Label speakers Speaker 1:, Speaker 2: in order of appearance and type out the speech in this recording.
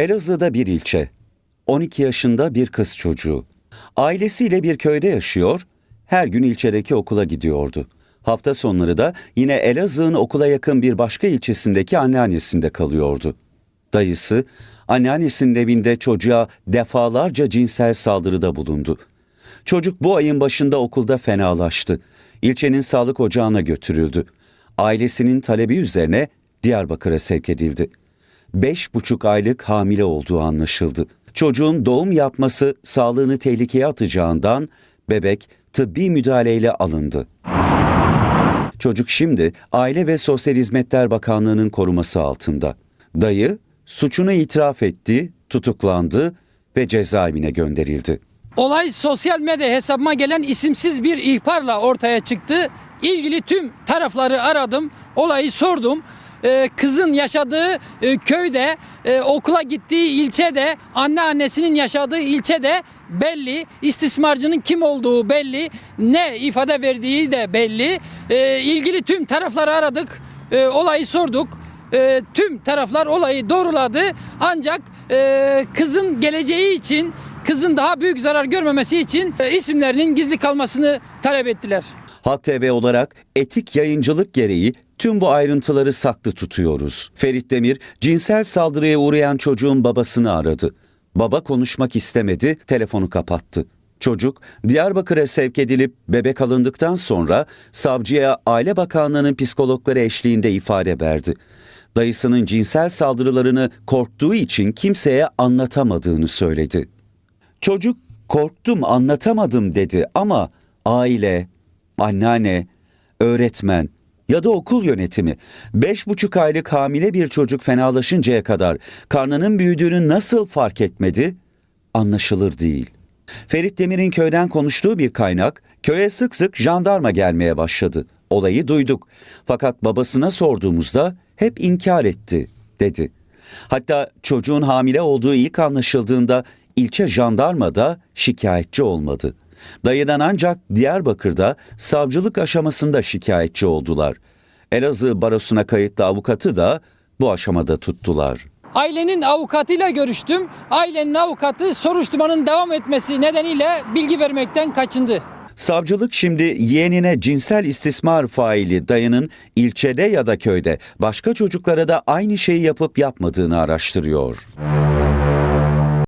Speaker 1: Elazığ'da bir ilçe. 12 yaşında bir kız çocuğu. Ailesiyle bir köyde yaşıyor, her gün ilçedeki okula gidiyordu. Hafta sonları da yine Elazığ'ın okula yakın bir başka ilçesindeki anneannesinde kalıyordu. Dayısı, anneannesinin evinde çocuğa defalarca cinsel saldırıda bulundu. Çocuk bu ayın başında okulda fenalaştı. İlçenin sağlık ocağına götürüldü. Ailesinin talebi üzerine Diyarbakır'a sevk edildi. Beş buçuk aylık hamile olduğu anlaşıldı. Çocuğun doğum yapması sağlığını tehlikeye atacağından bebek tıbbi müdahaleyle alındı. Çocuk şimdi Aile ve Sosyal Hizmetler Bakanlığı'nın koruması altında. Dayı suçunu itiraf etti, tutuklandı ve cezaevine gönderildi.
Speaker 2: Olay sosyal medya hesabıma gelen isimsiz bir ihbarla ortaya çıktı. İlgili tüm tarafları aradım, olayı sordum. Ee, kızın yaşadığı e, köyde, e, okula gittiği ilçede, anneannesinin yaşadığı ilçede belli. İstismarcının kim olduğu belli. Ne ifade verdiği de belli. Ee, ilgili tüm tarafları aradık, e, olayı sorduk. E, tüm taraflar olayı doğruladı. Ancak e, kızın geleceği için, kızın daha büyük zarar görmemesi için e, isimlerinin gizli kalmasını talep ettiler.
Speaker 1: Halk TV olarak etik yayıncılık gereği tüm bu ayrıntıları saklı tutuyoruz. Ferit Demir cinsel saldırıya uğrayan çocuğun babasını aradı. Baba konuşmak istemedi, telefonu kapattı. Çocuk Diyarbakır'a sevk edilip bebek alındıktan sonra savcıya Aile Bakanlığı'nın psikologları eşliğinde ifade verdi. Dayısının cinsel saldırılarını korktuğu için kimseye anlatamadığını söyledi. Çocuk korktum anlatamadım dedi ama aile, anneanne, öğretmen ya da okul yönetimi beş buçuk aylık hamile bir çocuk fenalaşıncaya kadar karnının büyüdüğünü nasıl fark etmedi? Anlaşılır değil. Ferit Demir'in köyden konuştuğu bir kaynak köye sık sık jandarma gelmeye başladı. Olayı duyduk. Fakat babasına sorduğumuzda hep inkar etti dedi. Hatta çocuğun hamile olduğu ilk anlaşıldığında ilçe jandarma da şikayetçi olmadı. Dayıdan ancak Diyarbakır'da savcılık aşamasında şikayetçi oldular. Elazığ barosuna kayıtlı avukatı da bu aşamada tuttular.
Speaker 2: Ailenin avukatıyla görüştüm. Ailenin avukatı soruşturmanın devam etmesi nedeniyle bilgi vermekten kaçındı.
Speaker 1: Savcılık şimdi yeğenine cinsel istismar faili dayının ilçede ya da köyde başka çocuklara da aynı şeyi yapıp yapmadığını araştırıyor.